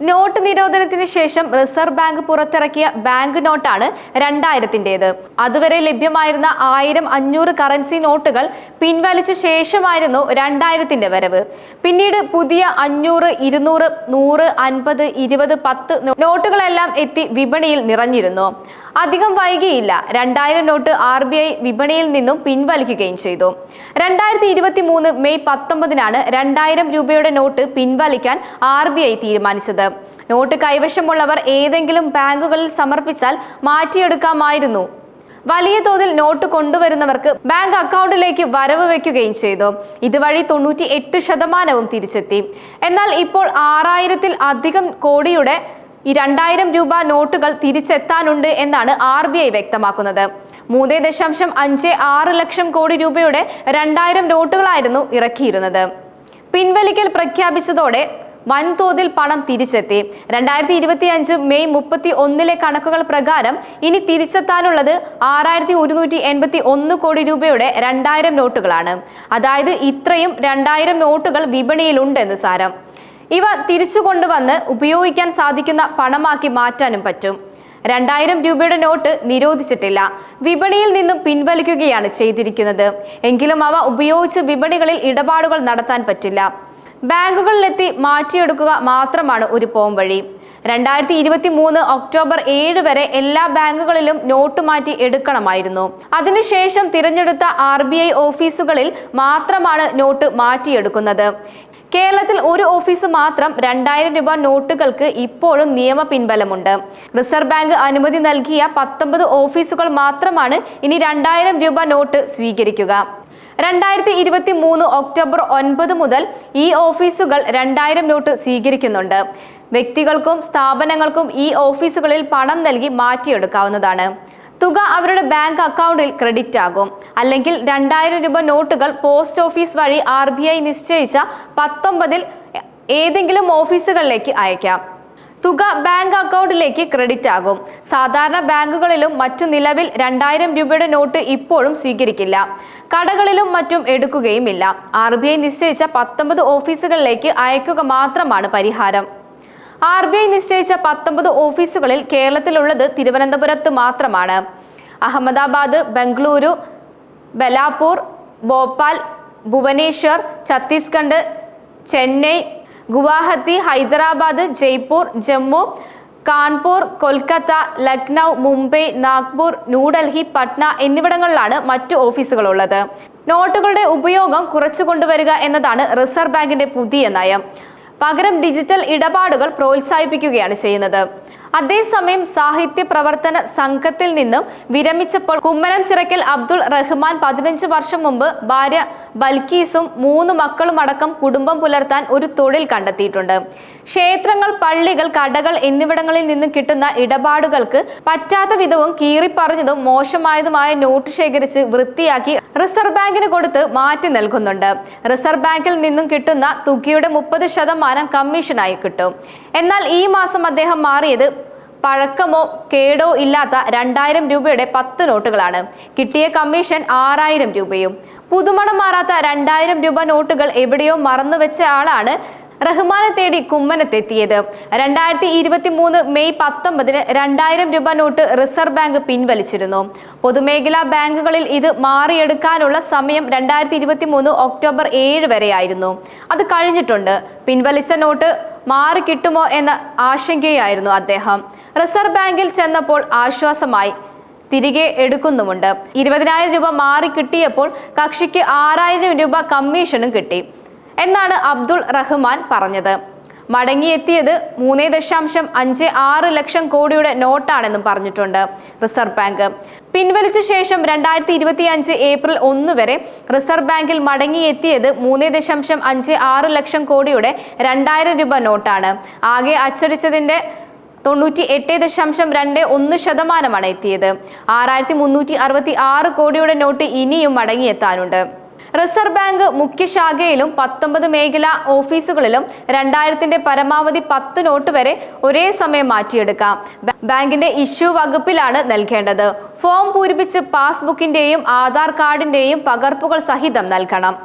Not നിരോധനത്തിന് ശേഷം reserve bank പുറത്തിറക്കിയ ബാങ്ക് നോട്ടാണ് രണ്ടായിരത്തിന്റെത്. അതുവരെ ലഭ്യമായിരുന്ന ആയിരം അഞ്ഞൂറ് കറൻസി നോട്ടുകൾ പിൻവലിച്ച ശേഷമായിരുന്നു രണ്ടായിരത്തിന്റെ വരവ്. പിന്നീട് പുതിയ അഞ്ഞൂറ് ഇരുന്നൂറ് നൂറ് അൻപത് ഇരുപത് പത്ത് നോട്ടുകളെല്ലാം എത്തി വിപണിയിൽ നിറഞ്ഞിരുന്നു. അധികം വൈകിയില്ല. രണ്ടായിരം നോട്ട് ആർ ബി ഐ വിപണിയിൽ നിന്നും പിൻവലിക്കുകയും ചെയ്തു. രണ്ടായിരത്തി ഇരുപത്തി മൂന്ന് മെയ് പത്തൊമ്പതിനാണ് രണ്ടായിരം രൂപയുടെ നോട്ട് പിൻവലിക്കാൻ ആർ ബി ഐ തീരുമാനിച്ചത്. നോട്ട് കൈവശമുള്ളവർ ഏതെങ്കിലും ബാങ്കുകളിൽ സമർപ്പിച്ചാൽ മാറ്റിയെടുക്കാമായിരുന്നു. വലിയ തോതിൽ നോട്ട് കൊണ്ടുവരുന്നവർക്ക് ബാങ്ക് അക്കൗണ്ടിലേക്ക് വരവ് വയ്ക്കുകയും ചെയ്തു. ഇതുവഴി തൊണ്ണൂറ്റി എട്ട് ശതമാനവും തിരിച്ചെത്തി. എന്നാൽ ഇപ്പോൾ ആറായിരത്തിൽ അധികം കോടിയുടെ ഈ രണ്ടായിരം രൂപ നോട്ടുകൾ തിരിച്ചെത്താനുണ്ട് എന്നാണ് ആർ ബി ഐ വ്യക്തമാക്കുന്നത്. മൂന്ന് ദശാംശം അഞ്ച് ആറ് ലക്ഷം കോടി രൂപയുടെ രണ്ടായിരം നോട്ടുകളായിരുന്നു ഇറക്കിയിരുന്നത്. പിൻവലിക്കൽ പ്രഖ്യാപിച്ചതോടെ വൻതോതിൽ പണം തിരിച്ചെത്തി. രണ്ടായിരത്തി ഇരുപത്തി അഞ്ച് മെയ് മുപ്പത്തി ഒന്നിലെ കണക്കുകൾ പ്രകാരം ഇനി തിരിച്ചെത്താനുള്ളത് ആറായിരത്തി ഒരുന്നൂറ്റി എൺപത്തി ഒന്ന് കോടി രൂപയുടെ രണ്ടായിരം നോട്ടുകളാണ്. അതായത് ഇത്രയും രണ്ടായിരം നോട്ടുകൾ വിപണിയിലുണ്ടെന്ന് സാരം. ഇവ തിരിച്ചു കൊണ്ടുവന്ന് ഉപയോഗിക്കാൻ സാധിക്കുന്ന പണമാക്കി മാറ്റാനും പറ്റും. രണ്ടായിരം രൂപയുടെ നോട്ട് നിരോധിച്ചിട്ടില്ല. വിപണിയിൽ നിന്നും പിൻവലിക്കുകയാണ് ചെയ്തിരിക്കുന്നത്. എങ്കിലും അവ ഉപയോഗിച്ച് വിപണികളിൽ ഇടപാടുകൾ നടത്താൻ പറ്റില്ല. ബാങ്കുകളിലെത്തി മാറ്റിയെടുക്കുക മാത്രമാണ് ഒരു പോംവഴി രണ്ടായിരത്തി ഇരുപത്തി മൂന്ന് ഒക്ടോബർ ഏഴ് വരെ എല്ലാ ബാങ്കുകളിലും നോട്ട് മാറ്റി എടുക്കണമായിരുന്നു. അതിനുശേഷം തിരഞ്ഞെടുത്ത ആർ ബി ഐ ഓഫീസുകളിൽ മാത്രമാണ് നോട്ട് മാറ്റിയെടുക്കുന്നത്. കേരളത്തിൽ ഒരു ഓഫീസ് മാത്രം രണ്ടായിരം രൂപ നോട്ടുകൾക്ക് ഇപ്പോഴും നിയമ പിൻബലമുണ്ട്. റിസർവ് ബാങ്ക് അനുമതി നൽകിയ പത്തൊമ്പത് ഓഫീസുകൾ മാത്രമാണ് ഇനി രണ്ടായിരം രൂപ നോട്ട് സ്വീകരിക്കുക. രണ്ടായിരത്തി ഇരുപത്തി മൂന്ന് ഒക്ടോബർ ഒൻപത് മുതൽ ഈ ഓഫീസുകൾ രണ്ടായിരം നോട്ട് സ്വീകരിക്കുന്നുണ്ട്. വ്യക്തികൾക്കും സ്ഥാപനങ്ങൾക്കും ഈ ഓഫീസുകളിൽ പണം നൽകി മാറ്റിയെടുക്കാവുന്നതാണ്. തുക അവരുടെ ബാങ്ക് അക്കൗണ്ടിൽ ക്രെഡിറ്റ് ആകും. അല്ലെങ്കിൽ രണ്ടായിരം രൂപ നോട്ടുകൾ പോസ്റ്റ് ഓഫീസ് വഴി ആർ ബി ഐ നിശ്ചയിച്ച പത്തൊമ്പതിൽ ഏതെങ്കിലും ഓഫീസുകളിലേക്ക് അയക്കാം. തുക ബാങ്ക് അക്കൗണ്ടിലേക്ക് ക്രെഡിറ്റ് ആകും. സാധാരണ ബാങ്കുകളിലും മറ്റു നിലവിൽ രണ്ടായിരം രൂപയുടെ നോട്ട് ഇപ്പോഴും സ്വീകരിക്കില്ല. കടകളിലും മറ്റും എടുക്കുകയുമില്ല. ആർ നിശ്ചയിച്ച പത്തൊമ്പത് ഓഫീസുകളിലേക്ക് അയക്കുക മാത്രമാണ് പരിഹാരം. ആർ ബി ഐ നിശ്ചയിച്ച പത്തൊമ്പത് ഓഫീസുകളിൽ കേരളത്തിലുള്ളത് തിരുവനന്തപുരത്ത് മാത്രമാണ്. അഹമ്മദാബാദ് ബംഗളൂരു ബലാപൂർ ഭോപ്പാൽ ഭുവനേശ്വർ ഛത്തീസ്ഗഡ് ചെന്നൈ ഗുവാഹത്തി ഹൈദരാബാദ് ജയ്പൂർ ജമ്മു കാൺപൂർ കൊൽക്കത്ത ലക്നൗ മുംബൈ നാഗ്പൂർ ന്യൂഡൽഹി പട്ന എന്നിവിടങ്ങളിലാണ് മറ്റു ഓഫീസുകളുള്ളത്. നോട്ടുകളുടെ ഉപയോഗം കുറച്ചു കൊണ്ടുവരിക എന്നതാണ് റിസർവ് ബാങ്കിന്റെ പുതിയ നയം. പകരം ഡിജിറ്റൽ ഇടപാടുകൾ പ്രോത്സാഹിപ്പിക്കുകയാണ് ചെയ്യുന്നത്. അതേസമയം സാഹിത്യ പ്രവർത്തന സംഘത്തിൽ നിന്നും വിരമിച്ചപ്പോൾ കുമ്മനം ചിറക്കൽ അബ്ദുൾ റഹ്മാൻ പതിനഞ്ച് വർഷം മുമ്പ് ഭാര്യ ബൽക്കീസും മൂന്ന് മക്കളും അടക്കം കുടുംബം പുലർത്താൻ ഒരു തൊഴിൽ കണ്ടെത്തിയിട്ടുണ്ട്. ക്ഷേത്രങ്ങൾ പള്ളികൾ കടകൾ എന്നിവിടങ്ങളിൽ നിന്നും കിട്ടുന്ന ഇടപാടുകൾക്ക് പറ്റാത്ത വിധവും കീറിപ്പറഞ്ഞതും മോശമായതുമായ നോട്ട് ശേഖരിച്ച് വൃത്തിയാക്കി റിസർവ് ബാങ്കിന് കൊടുത്ത് മാറ്റി നൽകുന്നുണ്ട്. റിസർവ് ബാങ്കിൽ നിന്നും കിട്ടുന്ന തുകയുടെ മുപ്പത് ശതമാനം കമ്മീഷനായി കിട്ടും. എന്നാൽ ഈ മാസം അദ്ദേഹം മാറിയത് പഴക്കമോ കേടോ ഇല്ലാത്ത രണ്ടായിരം രൂപയുടെ പത്ത് നോട്ടുകളാണ്. കിട്ടിയ കമ്മീഷൻ ആറായിരം രൂപയും. പുതുമണം മാറാത്ത രണ്ടായിരം രൂപ നോട്ടുകൾ എവിടെയോ മറന്നു വെച്ച ആളാണ് റഹ്മാനെ തേടി കുമ്മനത്തെത്തിയത്. രണ്ടായിരത്തി ഇരുപത്തി മൂന്ന് മെയ് പത്തൊമ്പതിന് രണ്ടായിരം രൂപ നോട്ട് റിസർവ് ബാങ്ക് പിൻവലിച്ചിരുന്നു. പൊതുമേഖലാ ബാങ്കുകളിൽ ഇത് മാറിയെടുക്കാനുള്ള സമയം രണ്ടായിരത്തി ഇരുപത്തി മൂന്ന് ഒക്ടോബർ ഏഴ് വരെയായിരുന്നു. അത് കഴിഞ്ഞിട്ടുണ്ട്. പിൻവലിച്ച നോട്ട് മാറി കിട്ടുമോ എന്ന ആശങ്കയായിരുന്നു അദ്ദേഹം. റിസർവ് ബാങ്കിൽ ചെന്നപ്പോൾ ആശ്വാസമായി തിരികെ എടുക്കുന്നുമുണ്ട്. ഇരുപതിനായിരം രൂപ മാറി കിട്ടിയപ്പോൾ കക്ഷിക്ക് ആറായിരം രൂപ കമ്മീഷനും കിട്ടി. എന്നാണ് അബ്ദുൾ റഹ്മാൻ പറഞ്ഞത്. മടങ്ങിയെത്തിയത് മൂന്ന് ദശാംശം അഞ്ച് ആറ് ലക്ഷം കോടിയുടെ നോട്ടാണെന്നും പറഞ്ഞിട്ടുണ്ട് റിസർവ് ബാങ്ക്. പിൻവലിച്ച ശേഷം രണ്ടായിരത്തി ഇരുപത്തി അഞ്ച് ഏപ്രിൽ ഒന്ന് വരെ റിസർവ് ബാങ്കിൽ മടങ്ങിയെത്തിയത് മൂന്ന് ദശാംശം അഞ്ച് ആറ് ലക്ഷം കോടിയുടെ രണ്ടായിരം രൂപ നോട്ടാണ്. ആകെ അച്ചടിച്ചതിന്റെ തൊണ്ണൂറ്റി എട്ട് ദശാംശം രണ്ട് ഒന്ന് ശതമാനമാണ് എത്തിയത്. ആറായിരത്തി മുന്നൂറ്റി അറുപത്തി ആറ് കോടിയുടെ നോട്ട് ഇനിയും മടങ്ങിയെത്താനുണ്ട്. റിസർവ് ബാങ്ക് മുഖ്യ ശാഖയിലും പത്തൊമ്പത് മേഖലാ ഓഫീസുകളിലും രണ്ടായിരത്തിന്റെ പരമാവധി പത്ത് നോട്ട് വരെ ഒരേ സമയം മാറ്റിയെടുക്കാം. ബാങ്കിന്റെ ഇഷ്യൂ വകുപ്പിലാണ് നൽകേണ്ടത്. ഫോം പൂരിപ്പിച്ച് പാസ്ബുക്കിന്റെയും ആധാർ കാർഡിന്റെയും പകർപ്പുകൾ സഹിതം നൽകണം.